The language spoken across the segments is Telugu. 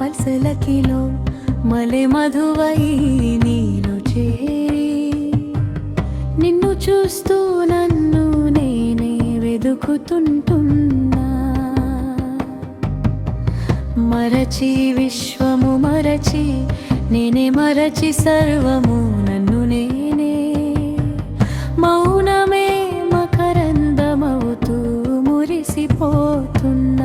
పల్లకిలో మలె మధువై నేను చేరి. నిన్ను చూస్తూ నన్ను నేనే వెదుకుతుంటున్నా. మరచి విశ్వము మరచి నేనే మరచి సర్వము నన్ను నేనే. మౌనమే మకరందమవుతూ మురిసిపోతున్నా.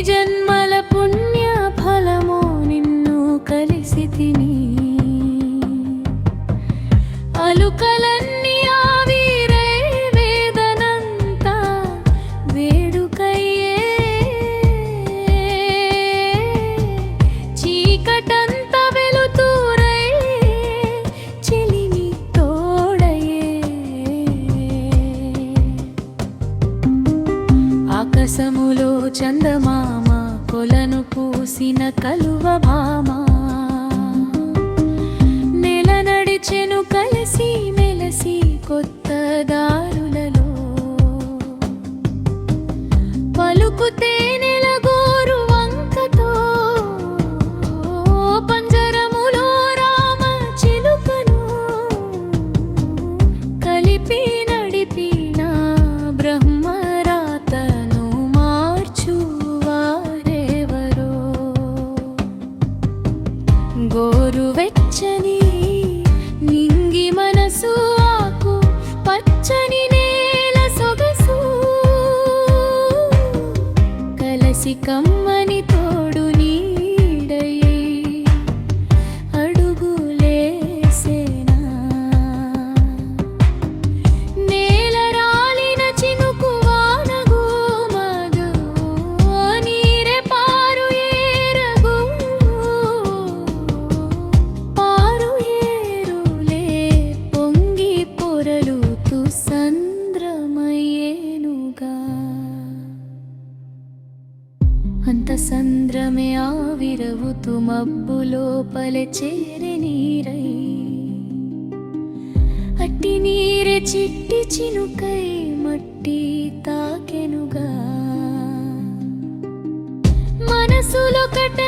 जन्म చందమామ కొలను పూసిన కలువ భామ నెల నడిచెను సంద్రమే ఆవిరవుతూ మబ్బు లోపల చేరి నీరై. అట్టి నీరే చిట్టి చినుకై మట్టి తాకెనుగా. మనసులో కటై